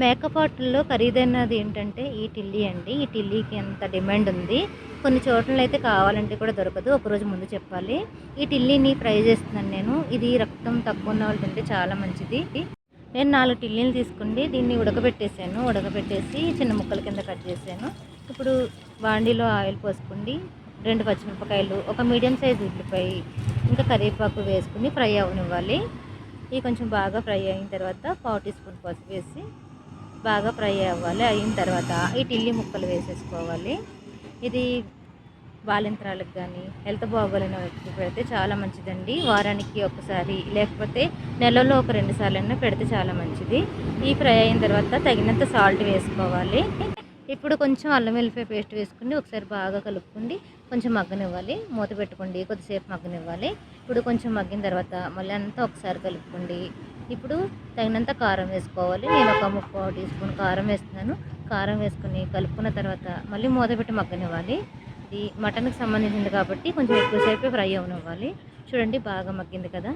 Makeup ఆర్ట్లో ఖరీదైనది ఏంటంటే ఈ టిల్లీ అండి. ఈ టిల్లీకి ఎంత డిమాండ్ ఉంది. కొన్ని చోట్ల అయితే కావాలంటే కూడా దొరకదు. ఒకరోజు ముందు చెప్పాలి. ఈ టిల్లీని ఫ్రై చేస్తున్నాను నేను. ఇది రక్తం తక్కువ ఉన్న వాళ్ళు తింటే చాలా మంచిది. నేను నాలుగు టిల్లీలు తీసుకుండి దీన్ని ఉడకబెట్టేసాను ఉడకబెట్టేసి చిన్న ముక్కల కింద కట్ చేశాను. ఇప్పుడు బాండీలో ఆయిల్ పోసుకోండి రెండు పచ్చిమిరపకాయలు ఒక మీడియం సైజ్ ఉల్లిపాయ ఇంకా కరివేపాకు వేసుకుని ఫ్రై అవనివ్వాలి. ఇవి కొంచెం బాగా ఫ్రై అయిన తర్వాత పావు టీ స్పూన్ పసుపు వేసి బాగా ఫ్రై అవ్వాలి. అయిన తర్వాత ఈ టిల్లి ముక్కలు వేసేసుకోవాలి. ఇది బాలింతరాలకు కానీ హెల్త్ బాగోలేని వ్యక్తికి పెడితే చాలా మంచిదండి. వారానికి ఒకసారి లేకపోతే నెలలో ఒక రెండు సార్లైనా పెడితే చాలా మంచిది. ఈ ఫ్రై అయిన తర్వాత తగినంత సాల్ట్ వేసుకోవాలి. ఇప్పుడు కొంచెం అల్లం వెల్లిపాయ పేస్ట్ వేసుకుని ఒకసారి బాగా కలుపుకోండి కొంచెం మగ్గనివ్వాలి. మూత పెట్టుకోండి కొద్దిసేపు మగ్గనివ్వాలి. ఇప్పుడు కొంచెం మగ్గిన తర్వాత మళ్ళీ అంతా ఒకసారి కలుపుకోండి. ఇప్పుడు తగినంత కారం వేసుకోవాలి. నేను ఒక ముప్పై టీ స్పూన్ కారం వేస్తున్నాను. కారం వేసుకుని కలుపుకున్న తర్వాత మళ్ళీ మూత పెట్టి మగ్గనివ్వాలి. ఇది మటన్కి సంబంధించింది కాబట్టి కొంచెం ఎక్కువసేపు ఫ్రై అవనివ్వాలి. చూడండి బాగా మగ్గింది కదా.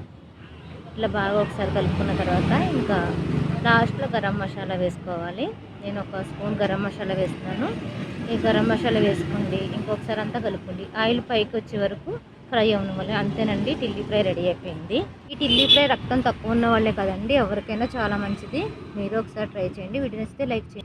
ఇట్లా బాగా ఒకసారి కలుపుకున్న తర్వాత ఇంకా లాస్ట్లో గరం మసాలా వేసుకోవాలి. నేను ఒక స్పూన్ గరం మసాలా వేస్తున్నాను. ఈ గరం మసాలా వేసుకోండి. ఇంకొకసారి అంతా కలుపుకోండి. ఆయిల్ పైకి వచ్చే వరకు ఫ్రై వల్ల అంతేనండి టిల్లీ ఫ్రై రెడీ అయిపోయింది. ఈ టిల్లీ ఫ్రై రక్తం తక్కువ ఉన్న వాళ్ళే కదండి ఎవరికైనా చాలా మంచిది. మీరు ఒకసారి ట్రై చేయండి వీటిని వస్తే లైక్ చేయండి.